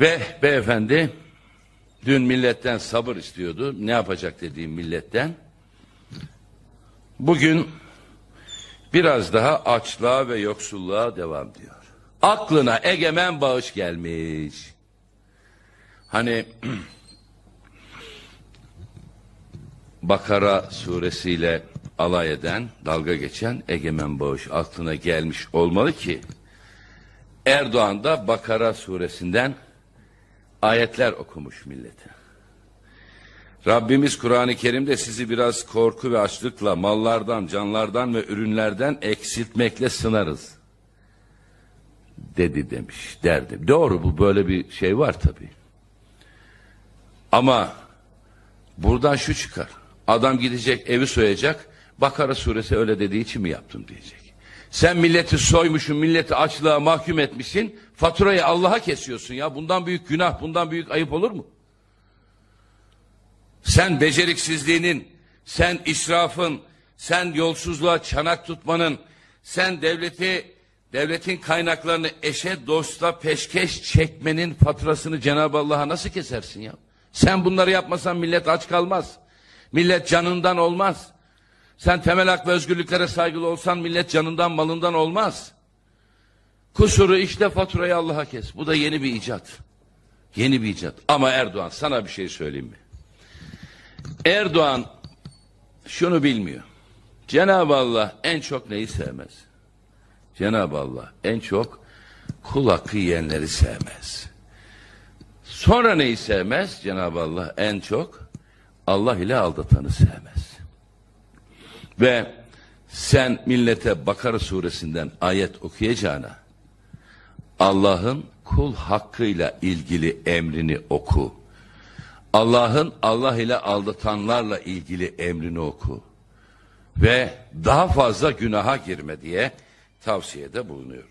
Ve beyefendi dün milletten sabır istiyordu. Ne yapacak dediğim milletten. Bugün biraz daha açlığa ve yoksulluğa devam diyor. Aklına egemen bağış gelmiş. Hani Bakara suresiyle alay eden, dalga geçen egemen bağış aklına gelmiş olmalı ki Erdoğan da Bakara suresinden ayetler okumuş millete. Rabbimiz Kur'an-ı Kerim'de sizi biraz korku ve açlıkla, mallardan, canlardan ve ürünlerden eksiltmekle sınarız. Dedi demiş, derdim. Doğru bu böyle bir şey var tabii. Ama buradan şu çıkar. Adam gidecek evi soyacak. Bakara suresi öyle dediği için mi yaptım diyecek. Sen milleti soymuşsun, milleti açlığa mahkum etmişsin. Faturayı Allah'a kesiyorsun ya. Bundan büyük günah, bundan büyük ayıp olur mu? Sen beceriksizliğinin, sen israfın, sen yolsuzluğa çanak tutmanın, sen devleti, devletin kaynaklarını eşe dosta peşkeş çekmenin faturasını Cenab-ı Allah'a nasıl kesersin ya? Sen bunları yapmasan millet aç kalmaz. Millet canından olmaz. Sen temel hak ve özgürlüklere saygılı olsan millet canından malından olmaz. Kusuru işte faturayı Allah'a kes. Bu da yeni bir icat. Yeni bir icat. Ama Erdoğan sana bir şey söyleyeyim mi? Erdoğan şunu bilmiyor. Cenab-ı Allah en çok neyi sevmez? Cenab-ı Allah en çok kul hakkı yiyenleri sevmez. Sonra neyi sevmez? Cenab-ı Allah en çok Allah ile aldatanı sevmez. Ve sen millete Bakara suresinden ayet okuyacağına Allah'ın kul hakkıyla ilgili emrini oku. Allah'ın Allah ile aldatanlarla ilgili emrini oku. Ve daha fazla günaha girme diye tavsiyede bulunuyorum.